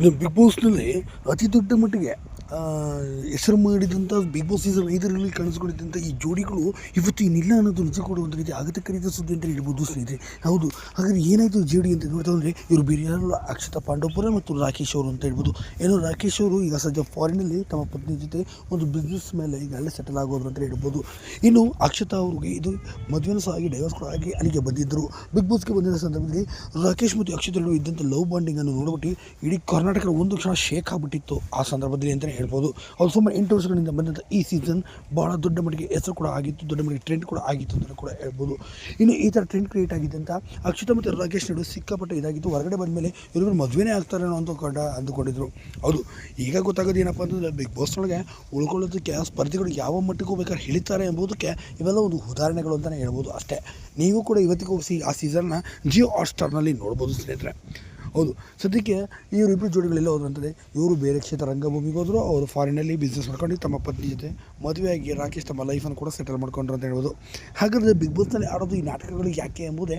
Big ಬಾಸ್ನಲ್ಲಿ ಅತಿ ದೊಡ್ಡ ಮಟ್ಟಿಗೆ ಹೆಸರು ಮಾಡಿದಂಥ ಬಿಗ್ ಬಾಸ್ ಸೀಸನ್ ಐದರಲ್ಲಿ ಕಾಣಿಸ್ಕೊಂಡಿದ್ದಂಥ ಈ ಜೋಡಿಗಳು ಇವತ್ತು ಇನ್ನಿಲ್ಲ ಅನ್ನೋದು ನಿಜ ಕೂಡ ಒಂದು ರೀತಿ ಕರೀತ ಸುದ್ದಿ ಅಂತ ಹೇಳ್ಬೋದು ಸ್ನೇಹಿತರೆ. ಹೌದು, ಹಾಗಾದರೆ ಏನಾಯಿತು ಜೋಡಿ ಅಂತ ನೋಡ್ತಾ ಅಂದರೆ ಇವರು ಬೇರೆ ಯಾರಲ್ಲ? ಅಕ್ಷತಾ ಪಾಂಡವಪುರ ಮತ್ತು ರಾಕೇಶ್ ಅವರು ಅಂತ ಹೇಳ್ಬೋದು. ಏನು ರಾಕೇಶ್ ಅವರು ಈಗ ಸದ್ಯ ಫಾರಿನಲ್ಲಿ ತಮ್ಮ ಪತ್ನಿ ಜೊತೆ ಒಂದು ಬಿಸ್ನೆಸ್ ಮೇಲೆ ಈಗ ಅಲ್ಲೇ ಸೆಟಲ್ ಆಗೋದು ಅಂತ ಹೇಳ್ಬೋದು. ಇನ್ನು ಅಕ್ಷತಾ ಅವ್ರಿಗೆ ಇದು ಮದುವೆನೂ ಸಹ ಆಗಿ ಡೈವರ್ಸ್ ಆಗಿ ಅಲ್ಲಿಗೆ ಬಂದಿದ್ದರು ಬಿಗ್ ಬಾಸ್ಗೆ ಬಂದಿದ್ದ ಸಂದರ್ಭದಲ್ಲಿ ರಾಕೇಶ್ ಮತ್ತು ಅಕ್ಷತಾ ಇದ್ದಂಥ ಲವ್ ಬಾಂಡಿಂಗನ್ನು ನೋಡ್ಬಿಟ್ಟು ಇಡೀ ಕರ್ನಾಟಕ ಒಂದು ಕ್ಷಣ ಶೇಕ್ ಆಗಿಬಿಟ್ಟಿತ್ತು ಆ ಸಂದರ್ಭದಲ್ಲಿ ಅಂತಲೇ ಹೇಳ್ಬೋದು. ಅವ್ರು ಸುಮಾರು ಎಂಟು ವರ್ಷಗಳಿಂದ ಬಂದಂಥ ಈ ಸೀಸನ್ ಬಹಳ ದೊಡ್ಡ ಮಟ್ಟಿಗೆ ಹೆಸರು ಕೂಡ ಆಗಿತ್ತು, ದೊಡ್ಡ ಮಟ್ಟಿಗೆ ಟ್ರೆಂಡ್ ಕೂಡ ಆಗಿತ್ತು ಅಂತಲೂ ಕೂಡ ಹೇಳ್ಬೋದು. ಇನ್ನು ಈ ಥರ ಟ್ರೆಂಡ್ ಕ್ರಿಯೇಟ್ ಆಗಿದ್ದಂಥ ಅಕ್ಷತಾ ಮತ್ತು ರಾಕೇಶ್ ನಡುವೆ ಸಿಕ್ಕಾಪಟ್ಟೆ ಇದಾಗಿತ್ತು. ಹೊರಗಡೆ ಬಂದಮೇಲೆ ಇವರು ಮದುವೆನೇ ಆಗ್ತಾರೇನೋ ಅಂತ ಕಂಡ ಅಂದುಕೊಂಡಿದ್ರು. ಹೌದು, ಈಗ ಗೊತ್ತಾಗೋದು ಏನಪ್ಪ ಅಂತಂದರೆ ಬಿಗ್ ಬಾಸ್ನೊಳಗೆ ಉಳ್ಕೊಳ್ಳೋದಕ್ಕೆ, ಸ್ಪರ್ಧಿಗಳು ಯಾವ ಮಟ್ಟಕ್ಕೂ ಬೇಕಾದ್ರೆ ಹಿಳಿತಾರೆ ಎಂಬುದಕ್ಕೆ ಇವೆಲ್ಲ ಒಂದು ಉದಾಹರಣೆಗಳು ಅಂತಲೇ ಹೇಳ್ಬೋದು ಅಷ್ಟೇ. ನೀವು ಕೂಡ ಇವತ್ತಿಗೂ ಸಿ ಆ ಸೀಸನ್ನ ಜಿಯೋ ಹಾಟ್ಸ್ಟಾರ್ನಲ್ಲಿ ನೋಡ್ಬೋದು ಸ್ನೇಹಿತರೆ. ಹೌದು. ಸದ್ಯಕ್ಕೆ ಇವರಿಬ್ಬರು ಜೋಡಿಗಳೆಲ್ಲ ಹೋದ್ರು ಅಂತಂದರೆ ಇವರು ಬೇರೆ ಕ್ಷೇತ್ರ ರಂಗಭೂಮಿಗೆ ಹೋದರು, ಅವರು ಫಾರಿನಲ್ಲಿ ಬಿಸ್ನೆಸ್ ಮಾಡ್ಕೊಂಡು ತಮ್ಮ ಪತ್ನಿ ಜೊತೆ ಮದುವೆಯಾಗಿ ರಾಕೇಶ್ ತಮ್ಮ ಲೈಫನ್ನು ಕೂಡ ಸೆಟಲ್ ಮಾಡ್ಕೊಂಡ್ರು ಅಂತ ಹೇಳ್ಬೋದು. ಹಾಗಾದರೆ ಬಿಗ್ ಬಾಸ್ನಲ್ಲಿ ಆಡೋದು ಈ ನಾಟಕಗಳು ಯಾಕೆ ಎಂಬುದೇ